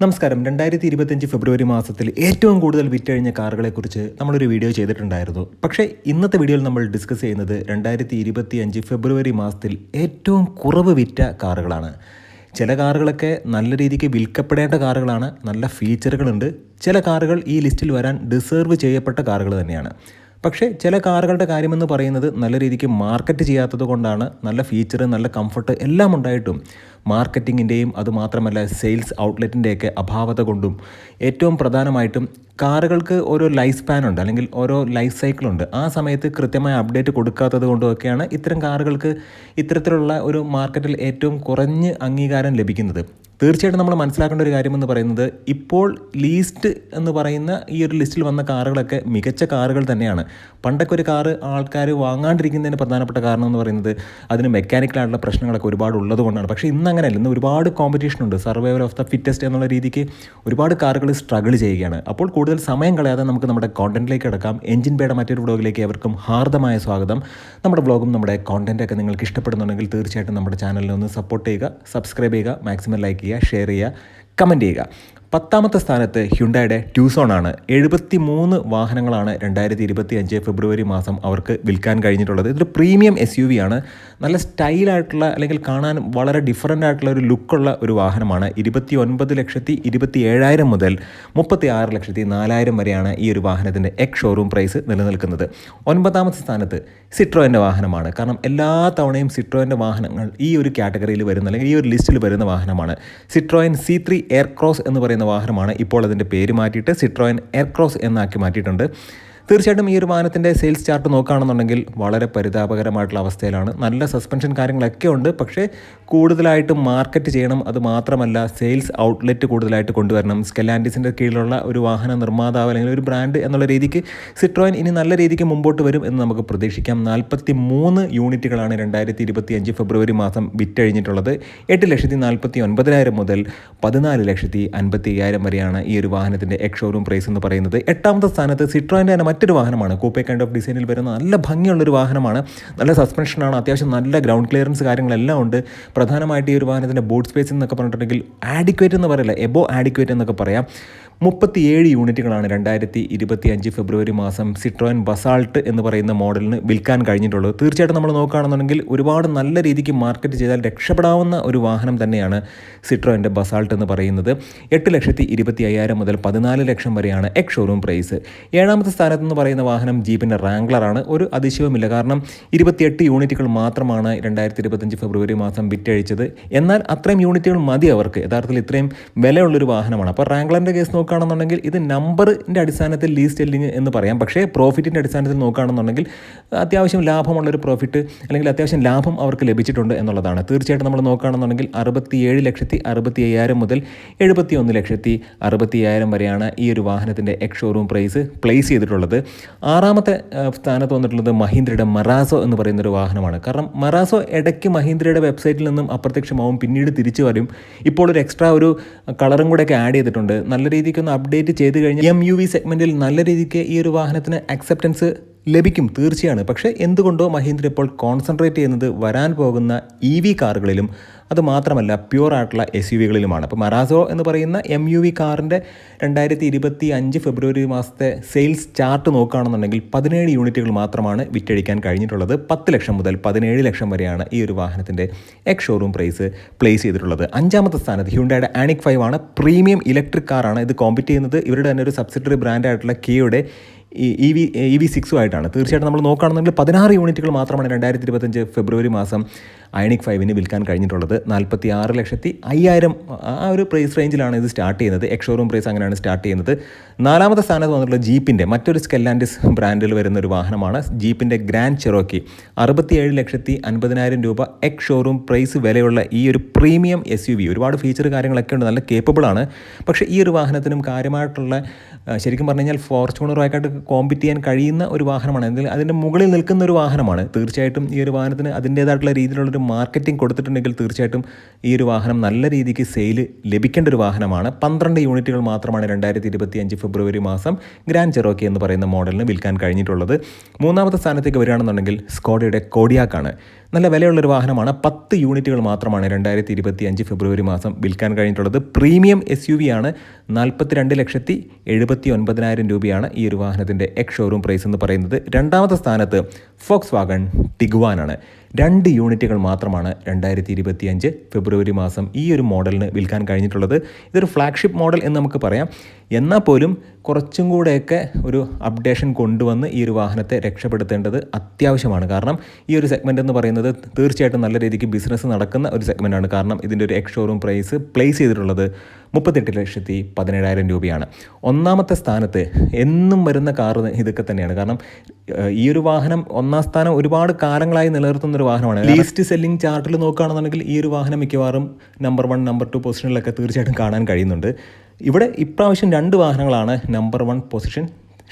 നമസ്കാരം. രണ്ടായിരത്തി ഇരുപത്തിയഞ്ച് ഫെബ്രുവരി മാസത്തിൽ ഏറ്റവും കൂടുതൽ വിറ്റഴിഞ്ഞ കാറുകളെക്കുറിച്ച് നമ്മളൊരു വീഡിയോ ചെയ്തിട്ടുണ്ടായിരുന്നു. പക്ഷേ ഇന്നത്തെ വീഡിയോയിൽ നമ്മൾ ഡിസ്കസ് ചെയ്യുന്നത് രണ്ടായിരത്തി ഇരുപത്തിയഞ്ച് ഫെബ്രുവരി മാസത്തിൽ ഏറ്റവും കുറവ് വിറ്റ കാറുകളാണ്. ചില കാറുകളൊക്കെ നല്ല രീതിക്ക് വിൽക്കപ്പെടേണ്ട കാറുകളാണ് നല്ല ഫീച്ചറുകളുണ്ട്. ചില കാറുകൾ ഈ ലിസ്റ്റിൽ വരാൻ ഡിസേർവ് ചെയ്യപ്പെട്ട കാറുകൾ തന്നെയാണ്. പക്ഷേ ചില കാറുകളുടെ കാര്യമെന്ന് പറയുന്നത് നല്ല രീതിക്ക് മാർക്കറ്റ് ചെയ്യാത്തത് കൊണ്ടാണ് നല്ല ഫീച്ചർ നല്ല കംഫർട്ട് എല്ലാം ഉണ്ടായിട്ടും മാർക്കറ്റിങ്ങിന്റെയും അതുമാത്രമല്ല സെയിൽസ് ഔട്ട്ലെറ്റിന്റെയൊക്കെ അഭാവത കൊണ്ടും ഏറ്റവും പ്രധാനമായിട്ടും കാറുകൾക്ക് ഓരോ ലൈഫ് സ്പാൻ ഉണ്ട് അല്ലെങ്കിൽ ഓരോ ലൈഫ് സൈക്കിൾ ഉണ്ട്. ആ സമയത്ത് കൃത്യമായ അപ്ഡേറ്റ് കൊടുക്കാത്തത് കൊണ്ടുമൊക്കെയാണ് ഇത്തരം കാറുകൾക്ക് ഇത്തരത്തിലുള്ള ഒരു മാർക്കറ്റിൽ ഏറ്റവും കുറഞ്ഞ് അംഗീകാരം ലഭിക്കുന്നത്. തീർച്ചയായിട്ടും നമ്മൾ മനസ്സിലാക്കേണ്ട ഒരു കാര്യമെന്ന് പറയുന്നത് ഇപ്പോൾ ലീസ്റ്റ് എന്ന് പറയുന്ന ഈ ഒരു ലിസ്റ്റിൽ വന്ന കാറുകളൊക്കെ മികച്ച കാറുകൾ തന്നെയാണ്. പണ്ടൊക്കെ ഒരു കാറ് ആൾക്കാർ വാങ്ങാണ്ടിരിക്കുന്നതിന് പ്രധാനപ്പെട്ട കാരണം എന്ന് പറയുന്നത് അതിന് മെക്കാനിക്കലായിട്ടുള്ള പ്രശ്നങ്ങളൊക്കെ ഒരുപാട് ഉള്ളതുകൊണ്ടാണ് പക്ഷേ ഇന്ന് അങ്ങനെയല്ല ഇന്ന് ഒരുപാട് കോമ്പറ്റീഷൻ ഉണ്ട്. സർവൈവൽ ഓഫ് ദ ഫിറ്റസ്റ്റ് എന്നുള്ള രീതിക്ക് ഒരുപാട് കാറുകൾ സ്ട്രഗിൾ ചെയ്യുകയാണ്. അപ്പോൾ കൂടുതൽ സമയം കളയാതെ നമുക്ക് നമ്മുടെ കോണ്ടന്റിലേക്ക് കിടക്കാം. എഞ്ചിൻ പേട മറ്റൊരു വ്ളോഗിലേക്ക് അവർക്കും ഹാർദമായ സ്വാഗതം. നമ്മുടെ വ്ളോഗും നമ്മുടെ കോണ്ടന്റൊക്കെ നിങ്ങൾക്ക് ഇഷ്ടപ്പെടുന്നുണ്ടെങ്കിൽ തീർച്ചയായിട്ടും നമ്മുടെ ചാനലിനെ ഒന്ന് സപ്പോർട്ട് ചെയ്യുക സബ്സ്ക്രൈബ് ചെയ്യുക മാക്സിമം ലൈക്ക് ചെയ്യുക ഷെയർ ചെയ്യുക കമന്റ് ചെയ്യുക. പത്താമത്തെ സ്ഥാനത്ത് ഹ്യുണ്ടായുടെ ട്യൂസോൺ ആണ് എഴുപത്തി മൂന്ന് വാഹനങ്ങളാണ് രണ്ടായിരത്തി ഇരുപത്തി അഞ്ച് ഫെബ്രുവരി മാസം അവർക്ക് വിൽക്കാൻ കഴിഞ്ഞിട്ടുള്ളത്. ഇതൊരു പ്രീമിയം എസ് യു വി ആണ്. നല്ല സ്റ്റൈലായിട്ടുള്ള അല്ലെങ്കിൽ കാണാൻ വളരെ ഡിഫറന്റ് ആയിട്ടുള്ള ഒരു ലുക്കുള്ള ഒരു വാഹനമാണ്. ഇരുപത്തി ഒൻപത് ലക്ഷത്തി ഇരുപത്തി ഏഴായിരം മുതൽ മുപ്പത്തി ആറ് ലക്ഷത്തി നാലായിരം വരെയാണ് ഈ ഒരു വാഹനത്തിന്റെ എക്സ് ഷോറൂം പ്രൈസ് നിലനിൽക്കുന്നത്. ഒൻപതാമത്തെ സ്ഥാനത്ത് സിട്രോന്റെ വാഹനമാണ്. കാരണം എല്ലാ തവണയും സിട്രോന്റെ വാഹനങ്ങൾ ഈ ഒരു കാറ്റഗറിയിൽ വരുന്ന അല്ലെങ്കിൽ ഈ ഒരു ലിസ്റ്റിൽ വരുന്ന വാഹനമാണ്. സിട്രോയൻ സി ത്രീ എയർക്രോസ് എന്ന് പറയുന്ന വാഹനമാണ് ഇപ്പോൾ അതിന്റെ പേര് മാറ്റിയിട്ട് സിട്രോയൻ എയർക്രോസ് എന്നാക്കി മാറ്റിയിട്ടുണ്ട്. തീർച്ചയായിട്ടും ഈ ഒരു വാഹനത്തിന്റെ സെയിൽസ് ചാർട്ട് നോക്കുകയാണെന്നുണ്ടെങ്കിൽ വളരെ പരിതാപകരമായിട്ടുള്ള അവസ്ഥയിലാണ്. നല്ല സസ്പെൻഷൻ കാര്യങ്ങളൊക്കെ ഉണ്ട്. പക്ഷേ കൂടുതലായിട്ട് മാർക്കറ്റ് ചെയ്യണം. അത് മാത്രമല്ല സെയിൽസ് ഔട്ട്ലെറ്റ് കൂടുതലായിട്ട് കൊണ്ടുവരണം. സ്കെലാൻഡിസിന്റെ കീഴിലുള്ള ഒരു വാഹന നിർമ്മാതാവ് അല്ലെങ്കിൽ ഒരു ബ്രാൻഡ് എന്നുള്ള രീതിക്ക് സിട്രോയിൻ ഇനി നല്ല രീതിക്ക് മുമ്പോട്ട് വരും എന്ന് നമുക്ക് പ്രതീക്ഷിക്കാം. നാൽപ്പത്തി മൂന്ന് യൂണിറ്റുകളാണ് രണ്ടായിരത്തി ഇരുപത്തി അഞ്ച് ഫെബ്രുവരി മാസം വിറ്റഴിഞ്ഞിട്ടുള്ളത്. എട്ട് ലക്ഷത്തി നാൽപ്പത്തി ഒൻപതിനായിരം മുതൽ പതിനാല് ലക്ഷത്തി അൻപത്തി അയ്യായിരം വരെയാണ് ഈ ഒരു വാഹനത്തിന്റെ എക്സ് ഷോറൂം പ്രൈസ് എന്ന് പറയുന്നത്. എട്ടാമത്തെ സ്ഥാനത്ത് സിട്രോയിന്റെ തന്നെ മറ്റൊരു വാഹനമാണ്. കൂപ്പേ കൈൻഡ് ഓഫ് ഡിസൈനിൽ വരുന്ന നല്ല ഭംഗിയുള്ളൊരു വാഹനമാണ്. നല്ല സസ്പെൻഷനാണ് അത്യാവശ്യം നല്ല ഗ്രൗണ്ട് ക്ലിയറൻസ് കാര്യങ്ങളെല്ലാം ഉണ്ട്. പ്രധാനമായിട്ട് ഈ ഒരു വാഹനത്തിന്റെ ബോട്ട് സ്പേസ് എന്നൊക്കെ പറഞ്ഞിട്ടുണ്ടെങ്കിൽ ആഡിക്വേറ്റ് എന്ന് പറയില്ല. എബോ ആഡിക്വേറ്റ് എന്നൊക്കെ പറയാം. മുപ്പത്തിയേഴ് യൂണിറ്റുകളാണ് രണ്ടായിരത്തി ഇരുപത്തി അഞ്ച് ഫെബ്രുവരി മാസം സിട്രോൻ ബസാൾട്ട് എന്ന് പറയുന്ന മോഡലിന് വിൽക്കാൻ കഴിഞ്ഞിട്ടുള്ളത്. തീർച്ചയായിട്ടും നമ്മൾ നോക്കുകയാണെന്നുണ്ടെങ്കിൽ ഒരുപാട് നല്ല രീതിക്ക് മാർക്കറ്റ് ചെയ്താൽ രക്ഷപ്പെടാവുന്ന ഒരു വാഹനം തന്നെയാണ് സിട്രോന്റെ ബസാൾട്ട് എന്ന് പറയുന്നത്. എട്ട് ലക്ഷത്തി ഇരുപത്തി അയ്യായിരം മുതൽ പതിനാല് ലക്ഷം വരെയാണ് എക്സ് ഷോറൂം പ്രൈസ് ഏഴാമത്തെ സ്ഥാനത്ത് എന്ന് പറയുന്ന വാഹനം ജീപ്പിന്റെ റാംഗ്ലറാണ് ഒരു അതിശയവുമില്ല. കാരണം ഇരുപത്തിയെട്ട് യൂണിറ്റുകൾ മാത്രമാണ് രണ്ടായിരത്തി ഇരുപത്തഞ്ച് ഫെബ്രുവരി മാസം വിറ്റഴിച്ചത്. എന്നാൽ അത്രയും യൂണിറ്റുകൾ മതി അവർക്ക്. യഥാർത്ഥത്തിൽ ഇത്രയും വിലയുള്ളൊരു വാഹനമാണ്. അപ്പോൾ റാംഗ്ലറിന്റെ കേസ് നോക്കുകയാണെന്നുണ്ടെങ്കിൽ ഇത് നമ്പറിന്റെ അടിസ്ഥാനത്തിൽ ലീസ് സെല്ലിങ് എന്ന് പറയാം. പക്ഷേ പ്രോഫിറ്റിന്റെ അടിസ്ഥാനത്തിൽ നോക്കുകയാണെന്നുണ്ടെങ്കിൽ അത്യാവശ്യം ലാഭമുള്ളൊരു പ്രോഫിറ്റ് അല്ലെങ്കിൽ അത്യാവശ്യം ലാഭം അവർക്ക് ലഭിച്ചിട്ടുണ്ട് എന്നുള്ളതാണ്. തീർച്ചയായിട്ടും നമ്മൾ നോക്കുകയാണെന്നുണ്ടെങ്കിൽ അറുപത്തിയേഴ് ലക്ഷത്തി അറുപത്തി അയ്യായിരം മുതൽ എഴുപത്തി ഒന്ന് ലക്ഷത്തി അറുപത്തി അയ്യായിരം വരെയാണ് ഈ ഒരു വാഹനത്തിന്റെ എക്സ് ഷോറൂം പ്രൈസ് പ്ലേസ് ചെയ്തിട്ടുള്ളത്. ആറാമത്തെ സ്ഥാനത്ത് വന്നിട്ടുള്ളത് മഹീന്ദ്രയുടെ മറാസോ എന്ന് പറയുന്ന ഒരു വാഹനമാണ്. കാരണം മറാസോ ഇടയ്ക്ക് മഹീന്ദ്രയുടെ വെബ്സൈറ്റിൽ നിന്നും അപ്രത്യക്ഷമാവും പിന്നീട് തിരിച്ചു വരും. ഇപ്പോൾ ഒരു എക്സ്ട്രാ ഒരു കളറും കൂടെ ഒക്കെ ആഡ് ചെയ്തിട്ടുണ്ട്. നല്ല രീതിക്ക് ഒന്ന് അപ്ഡേറ്റ് ചെയ്ത് കഴിഞ്ഞാൽ എം യു വി സെഗ്മെന്റിൽ നല്ല രീതിക്ക് ഈ ഒരു വാഹനത്തിന് അക്സെപ്റ്റൻസ് ലഭിക്കും തീർച്ചയാണ്. പക്ഷേ എന്തുകൊണ്ടോ മഹീന്ദ്ര ഇപ്പോൾ കോൺസെൻട്രേറ്റ് ചെയ്യുന്നത് വരാൻ പോകുന്ന ഇ വി കാറുകളിലും അതുമാത്രമല്ല പ്യുവർ ആയിട്ടുള്ള എസ് യു വികളിലുമാണ് അപ്പോൾ മറാസോ എന്ന് പറയുന്ന എം യു വി കാറിന്റെ രണ്ടായിരത്തി ഇരുപത്തി അഞ്ച് ഫെബ്രുവരി മാസത്തെ സെയിൽസ് ചാർട്ട് നോക്കുകയാണെന്നുണ്ടെങ്കിൽ പതിനേഴ് യൂണിറ്റുകൾ മാത്രമാണ് വിറ്റഴിക്കാൻ കഴിഞ്ഞിട്ടുള്ളത്. പത്ത് ലക്ഷം മുതൽ പതിനേഴ് ലക്ഷം വരെയാണ് ഈ ഒരു വാഹനത്തിന്റെ എക്സ് ഷോറൂം പ്രൈസ് പ്ലേസ് ചെയ്തിട്ടുള്ളത്. അഞ്ചാമത്തെ സ്ഥാനത്ത് ഹ്യൂണ്ടയുടെ ആനിക് ഫൈവ് ആണ്. പ്രീമിയം ഇലക്ട്രിക് കാറാണ് ഇത് കോമ്പറ്റ് ചെയ്യുന്നത്. ഇവരുടെ തന്നെ ഒരു സബ്സിഡറി ബ്രാൻഡായിട്ടുള്ള കെയുടെ ഇ വി ഇ വി സിക്സുമായിട്ടാണ് തീർച്ചയായിട്ടും നമ്മൾ നോക്കുകയാണെന്നുണ്ടെങ്കിൽ പതിനാറ് യൂണിറ്റുകൾ മാത്രമാണ് രണ്ടായിരത്തി ഇരുപത്തഞ്ച് ഫെബ്രുവരി മാസം അയണിക് ഫൈവിന് വിൽക്കാൻ കഴിഞ്ഞിട്ടുള്ളത്. നാൽപ്പത്തി ആറ് ലക്ഷത്തി അയ്യായിരം ആ ഒരു പ്രൈസ് റേഞ്ചിലാണ് ഇത് സ്റ്റാർട്ട് ചെയ്യുന്നത്. എക്സോറൂം പ്രൈസ് അങ്ങനെയാണ് സ്റ്റാർട്ട് ചെയ്യുന്നത്. നാലാമത്തെ സ്ഥാനത്ത് വന്നിട്ടുള്ള ജീപ്പിന്റെ മറ്റൊരു സ്കെല്ലാൻഡിസ് ബ്രാൻഡിൽ വരുന്ന ഒരു വാഹനമാണ്. ജീപ്പിന്റെ ഗ്രാൻഡ് ചെറോക്കി അറുപത്തിയേഴ് ലക്ഷത്തി അൻപതിനായിരം രൂപ എക്സ് ഷോറൂം പ്രൈസ് വിലയുള്ള ഈ ഒരു പ്രീമിയം എസ് യു വി ഒരുപാട് ഫീച്ചർ കാര്യങ്ങളൊക്കെ ഉണ്ട്. നല്ല കേപ്പബിളാണ് പക്ഷേ ഈ ഒരു വാഹനത്തിനും കാര്യമായിട്ടുള്ള ശരിക്കും പറഞ്ഞു കഴിഞ്ഞാൽ ഫോർച്യൂണറുമായിട്ട് കോമ്പറ്റ് ചെയ്യാൻ കഴിയുന്ന ഒരു വാഹനമാണ്. എന്തെങ്കിലും അതിന്റെ മുകളിൽ നിൽക്കുന്ന ഒരു വാഹനമാണ്. തീർച്ചയായിട്ടും ഈ ഒരു വാഹനത്തിന് അതിന്റേതായിട്ടുള്ള രീതിയിലുള്ളൊരു മാർക്കറ്റിംഗ് കൊടുത്തിട്ടുണ്ടെങ്കിൽ തീർച്ചയായിട്ടും ഈ ഒരു വാഹനം നല്ല രീതിക്ക് സെയിൽ ലഭിക്കേണ്ട ഒരു വാഹനമാണ്. പന്ത്രണ്ട് യൂണിറ്റുകൾ മാത്രമാണ് രണ്ടായിരത്തി ഇരുപത്തി അഞ്ച് ഫെബ്രുവരി മാസം ഗ്രാൻഡ് ചെറോക്കി എന്ന് പറയുന്ന മോഡലിന് വിൽക്കാൻ കഴിഞ്ഞിട്ടുള്ളത്. മൂന്നാമത്തെ സ്ഥാനത്തേക്ക് വരികയാണെന്നുണ്ടെങ്കിൽ സ്കോഡയുടെ കോഡിയാക്കാണ് നല്ല വിലയുള്ളൊരു വാഹനമാണ്. പത്ത് യൂണിറ്റുകൾ മാത്രമാണ് രണ്ടായിരത്തി ഇരുപത്തി അഞ്ച് ഫെബ്രുവരി മാസം വിൽക്കാൻ കഴിഞ്ഞിട്ടുള്ളത്. പ്രീമിയം എസ് യു വി ആണ് നാൽപ്പത്തിരണ്ട് ലക്ഷത്തി എഴുപത്തി ഒൻപതിനായിരം രൂപയാണ് ഈ ഒരു വാഹനത്തിന്റെ എക്സ് ഷോറൂം പ്രൈസ് എന്ന് പറയുന്നത്. രണ്ടാമത്തെ സ്ഥാനത്ത് ഫോക്സ് വാഗൺ ടിഗ്വാനാണ് രണ്ട് യൂണിറ്റുകൾ മാത്രമാണ് രണ്ടായിരത്തി ഇരുപത്തി അഞ്ച് ഫെബ്രുവരി മാസം ഈ ഒരു മോഡലിന് വിൽക്കാൻ കഴിഞ്ഞിട്ടുള്ളത്. ഇതൊരു ഫ്ലാഗ്ഷിപ്പ് മോഡൽ എന്ന് നമുക്ക് പറയാം. എന്നാൽ പോലും കുറച്ചും കൂടെയൊക്കെ ഒരു അപ്ഡേഷൻ കൊണ്ടുവന്ന് ഈ ഒരു വാഹനത്തെ രക്ഷപ്പെടുത്തേണ്ടത് അത്യാവശ്യമാണ്. കാരണം ഈ ഒരു സെഗ്മെന്റ് എന്ന് പറയുന്നത് തീർച്ചയായിട്ടും നല്ല രീതിക്ക് ബിസിനസ് നടക്കുന്ന ഒരു സെഗ്മെന്റാണ് കാരണം ഇതിന്റെ ഒരു എക്സ് ഷോറൂം പ്രൈസ് പ്ലേസ് ചെയ്തിട്ടുള്ളത്. മുപ്പത്തെട്ട് ലക്ഷത്തി പതിനേഴായിരം രൂപയാണ്. ഒന്നാമത്തെ സ്ഥാനത്ത് എന്നും വരുന്ന കാർ ഇതൊക്കെ തന്നെയാണ്. കാരണം ഈ ഒരു വാഹനം ഒന്നാം സ്ഥാനം ഒരുപാട് കാലങ്ങളായി നിലനിർത്തുന്ന ഒരു വാഹനമാണ്. ലീസ്റ്റ് സെല്ലിംഗ് ചാർട്ടിൽ നോക്കുകയാണെന്നുണ്ടെങ്കിൽ ഈ ഒരു വാഹനം മിക്കവാറും നമ്പർ വൺ നമ്പർ ടു പൊസിഷനിലൊക്കെ തീർച്ചയായിട്ടും കാണാൻ കഴിയുന്നുണ്ട്. ഇവിടെ ഇപ്രാവശ്യം രണ്ട് വാഹനങ്ങളാണ് നമ്പർ വൺ പൊസിഷൻ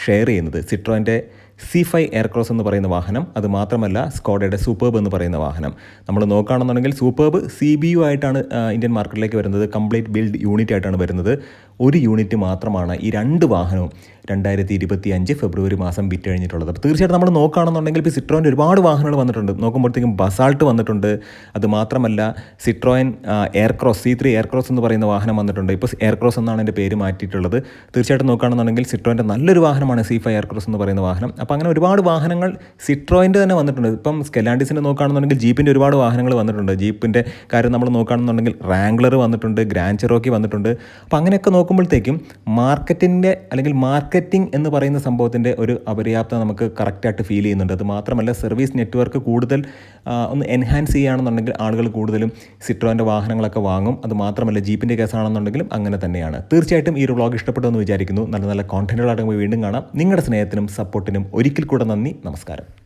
ഷെയർ ചെയ്യുന്നത്. സിട്രോന്റെ സി ഫൈവ് എയർക്രോസ് എന്ന് പറയുന്ന വാഹനം അത് മാത്രമല്ല സ്കോഡയുടെ സൂപ്പർബ് എന്ന് പറയുന്ന വാഹനം. നമ്മൾ നോക്കുകയാണെന്നുണ്ടെങ്കിൽ സൂപ്പർബ് സി ബി യു ആയിട്ടാണ് ഇന്ത്യൻ മാർക്കറ്റിലേക്ക് വരുന്നത്. കംപ്ലീറ്റ് ബിൽഡ് യൂണിറ്റ് ആയിട്ടാണ് വരുന്നത്. ഒരു യൂണിറ്റ് മാത്രമാണ് ഈ രണ്ട് വാഹനവും. രണ്ടായിരത്തി ഇരുപത്തി അഞ്ച് ഫെബ്രുവരി മാസം വിറ്റ് കഴിഞ്ഞിട്ടുള്ളത്. അപ്പോൾ തീർച്ചയായിട്ടും നമ്മൾ നോക്കുകയാണെന്നുണ്ടെങ്കിൽ ഇപ്പോൾ സിട്രോയിന്റെ ഒരുപാട് വാഹനങ്ങൾ വന്നിട്ടുണ്ട്. നോക്കുമ്പോഴത്തേക്കും ബസാൾട്ട് വന്നിട്ടുണ്ട്. അത് മാത്രമല്ല Citroen Aircross C three Aircross എന്ന് പറയുന്ന വാഹനം വന്നിട്ടുണ്ട്. ഇപ്പോൾ എയർക്രോസ് എന്നാണ് എന്റെ പേര് മാറ്റിയിട്ടുള്ളത്. തീർച്ചയായിട്ടും നോക്കുകയാണെന്നുണ്ടെങ്കിൽ സിട്രോയിന്റെ നല്ലൊരു വാഹനമാണ് സി എയർക്രോസ് എന്ന് പറയുന്ന വാഹനം. അപ്പോൾ അങ്ങനെ ഒരുപാട് വാഹനങ്ങൾ സിട്രോയിന്റെ തന്നെ വന്നിട്ടുണ്ട്. ഇപ്പം സ്കെലാൻഡിസിന്റെ നോക്കുകയാണെന്നുണ്ടെങ്കിൽ ജീപ്പിന്റെ ഒരുപാട് വാഹനങ്ങൾ വന്നിട്ടുണ്ട്. ജീപ്പിന്റെ കാര്യം നമ്മൾ നോക്കുകയാണെന്നുണ്ടെങ്കിൽ റാംഗ്ലർ വന്നിട്ടുണ്ട്. ഗ്രാൻഡ് ചെറോക്കി വന്നിട്ടുണ്ട്. അപ്പോൾ അങ്ങനെയൊക്കെ നോക്കുമ്പോഴത്തേക്കും മാർക്കറ്റിന്റെ അല്ലെങ്കിൽ മാർക്കറ്റിംഗ് എന്ന് പറയുന്ന സംഭവത്തിന്റെ ഒരു അപര്യാപ്തത നമുക്ക് കറക്റ്റായിട്ട് ഫീൽ ചെയ്യുന്നുണ്ട്. അത് മാത്രമല്ല സർവീസ് നെറ്റ്വർക്ക് കൂടുതൽ ഒന്ന് എൻഹാൻസ് ചെയ്യുകയാണെന്നുണ്ടെങ്കിൽ ആളുകൾ കൂടുതലും സിട്രോന്റെ വാഹനങ്ങളൊക്കെ വാങ്ങും. അത് മാത്രമല്ല ജീപ്പിന്റെ കേസാണെന്നുണ്ടെങ്കിലും അങ്ങനെ തന്നെയാണ്. തീർച്ചയായിട്ടും ഈ ഒരു വ്ളോഗ് ഇഷ്ടപ്പെട്ടു എന്ന് വിചാരിക്കുന്നു. നല്ല നല്ല കോണ്ടന്റുകളായിട്ട് വീണ്ടും കാണാം. നിങ്ങളുടെ സ്നേഹത്തിനും സപ്പോർട്ടിനും ഒരിക്കൽ കൂടെ നന്ദി. നമസ്കാരം.